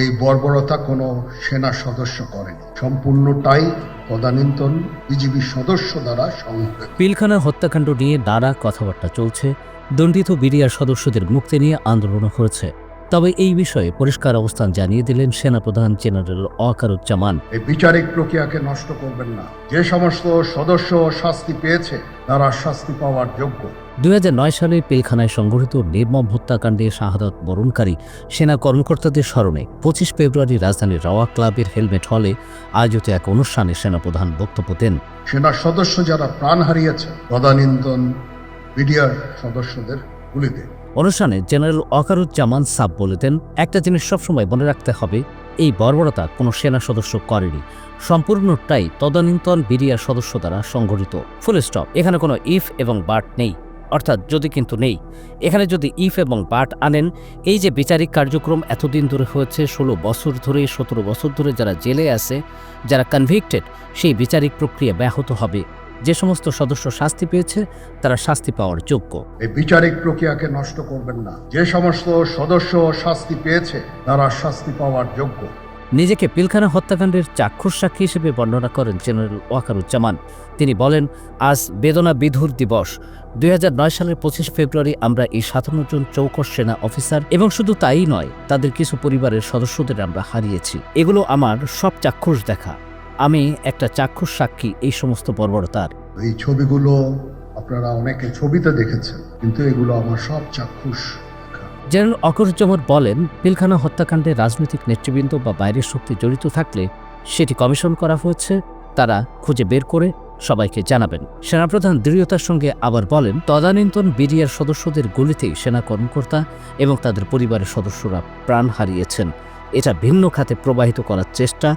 এই বর্বরতা কোনো সেনা সদস্য করেনি। সম্পূর্ণটাই তদানীন্তন বিজিবি সদস্য দ্বারা সংঘটিত পিলখানা হত্যাকাণ্ড নিয়ে নানা কথাবার্তা চলছে। দণ্ডিত বিডিআর সদস্যদের মুক্তি নিয়ে আন্দোলনও হয়েছে তবে এই বিষয়ে পরিষ্কার অবস্থান জানিয়ে দিলেন সেনাপ্রধান জেনারেল অকারুজ্জামান। এই বিচারিক প্রক্রিয়াকে নষ্ট করবেন না। যে সমস্ত সদস্য শাস্তি পেয়েছে তারা শাস্তি পাওয়ার যোগ্য। দুই সালে পিলখানায় সংঘটিত নির্মম হত্যাকাণ্ডে শাহাদত বরণকারী সেনা কর্মকর্তাদের স্মরণে পঁচিশ ফেব্রুয়ারি রাজধানীর রাওয়া ক্লাবের হেলমেট হলে আয়োজিত এক অনুষ্ঠানে সেনাপ্রধান বক্তব্য দেন। সেনা সদস্য যারা প্রাণ হারিয়েছে তদানীন্তন বিডিআর সদস্যদের গুলিতে। অনুষ্ঠানে জেনারেল অকারুজ্জামান সাব বলে দেন একটা জিনিস সবসময় মনে রাখতে হবে, এই বর্বরতা কোনো সেনা সদস্য করেনি। সম্পূর্ণটাই তদানীন্তন বিডিআর সদস্য দ্বারা সংঘটিত। ফুল স্টপ, এখানে কোনো ইফ এবং বাট নেই। অর্থাৎ যদি কিন্তু নেই। এখানে যদি ইফ এবং বাট আনেন, এই যে বিচারিক কার্যক্রম এতদিন ধরে হয়েছে, ষোলো বছর ধরে, সতেরো বছর ধরে যারা জেলে আছে, যারা কনভিক্টেড সেই বিচারিক প্রক্রিয়া ব্যাহত হবে। যে সমস্ত সদস্য শাস্তি পেয়েছে তারা শাস্তি পাওয়ার যোগ্য। এই বিচারিক প্রক্রিয়াকে নষ্ট করবেন না। যে সমস্ত সদস্য শাস্তি পেয়েছে তারা শাস্তি পাওয়ার যোগ্য। নিজেকে পিলখানা হত্যাকাণ্ডের চাক্ষুষ সাক্ষী হিসেবে বর্ণনা করেন জেনারেল ওয়াকারুজ্জামান। তিনি বলেন আজ বেদনা বিধুর দিবস। দুই হাজার নয় সালের পঁচিশ ফেব্রুয়ারি আমরা এই সাতান্ন জন চৌকস সেনা অফিসার এবং শুধু তাই নয় তাদের কিছু পরিবারের সদস্যদের আমরা হারিয়েছি। এগুলো আমার সব চাক্ষুষ দেখা। আমি একটা চাক্ষুষ সাক্ষী এই সমস্ত বর্বরতার এই ছবিগুলো আপনারা অনেকে ছবিতে দেখেছেন কিন্তু এগুলো আমার সব চাক্ষুষ। জেনারেল অকরুজ্জামান বলেন পিলখানা হত্যাকাণ্ডে রাজনৈতিক নেতৃবৃন্দ বা বাইরের শক্তি জড়িত থাকলে সেটি কমিশন করা হয়েছে তারা খুঁজে বের করে সবাইকে জানাবেন। সেনাপ্রধান দৃঢ়তার সঙ্গে আবার বলেন তদানীন্তন বিডিআর সদস্যদের গুলিতেই সেনা কর্মকর্তা এবং তাদের পরিবারের সদস্যরা প্রাণ হারিয়েছেন। এটা ভিন্ন খাতে প্রবাহিত করার চেষ্টা